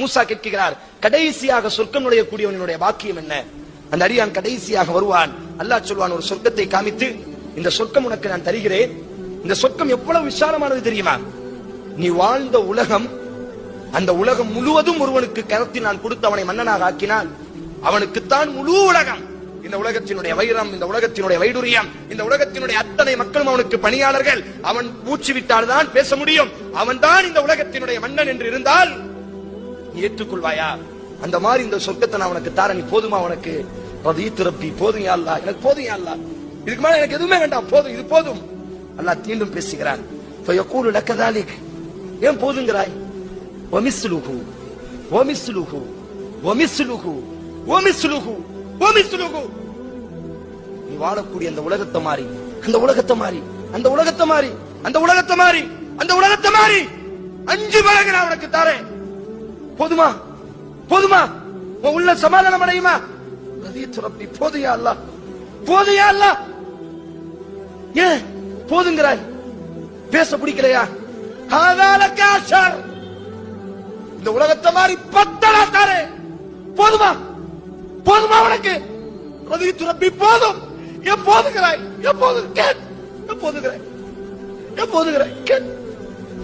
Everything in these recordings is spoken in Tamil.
மூசா கேட்கிறார் கடைசியாக சொர்க்கம் நுழையக்கூடியவனுடைய பாக்கியம் என்ன? அந்த அரியான் கடைசியாக வருவான். அல்லாஹ் சொல்வான் ஒரு சொர்க்கத்தை காமித்து இந்த சொர்க்கம் உனக்கு நான் தருகிறேன். இந்த சொர்க்கம் எவ்வளவு விசாலமானது தெரியுமா? நீ வாழ்ந்த உலகம் அந்த உலகம் முழுவதும் ஒருவனுக்கு கரத்தில் நான் கொடுத்து அவனை மன்னனாக ஆக்கினால் அவனுக்குத்தான் முழு உலகம். இந்த உலகத்தினுடைய வைரம் இந்த உலகத்தினுடைய வைடுரியம் இந்த உலகத்தினுடைய அத்தனை மக்களும் அவனுக்கு பணியாளர்கள். அவன் மூச்சு விட்டால் தான் பேச முடியும். அவன் தான் இந்த உலகத்தினுடைய மன்னன் என்று இருந்தால் ஏற்றுக்கொள்வாயா? அந்த மாதிரி இந்த சொர்க்கத்தை நான் உனக்கு தாரேன். நீ போதுமா உனக்கு? ரதி திறப்பி போதும் அல்ல எனக்கு போதும் அல்ல இதுக்கு மேல எனக்கு எதுவுமே வேண்டாம். போதும். இது போதும். அல்லா தீண்டும் பேசுகிறான். ஃபயக்கூலு லக்கதாலிக் ஏன் போதுங்கிறாய்? வமிஸ்லுஹு. வமிஸ்லுஹு. வமிஸ்லுஹு. வமிஸ்லுஹு. வமிஸ்லுஹு. நீ வாழக்கூடிய அந்த உலகத்தை மாறி. அந்த உலகத்தை மாறி. அந்த உலகத்தை மாறி. அந்த உலகத்தை மாறி. அந்த உலகத்தை மாறி. அஞ்சு மடங்கு நான் உனக்கு தரேன். போதுமா? போதுமா? உன் உள்ள சமாதானம் அடையுமா? ரதியத்து ரப்பி போதையா அல்ல? போதையா அல்ல? ஏன் போதுங்கிறாய்? பேச பிடிக்கலையா? இந்த உலகத்தை மாதிரி பத்தடா தாரே! போதுமா? போதுமா உனக்கு? ரதியத்து துரப்பி போதும்! ஏன் போதுகிறாய் எப்போது கேட்! எப்போதுகிறாய் எப்போதுகிறாய் கேட்!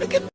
கேட்!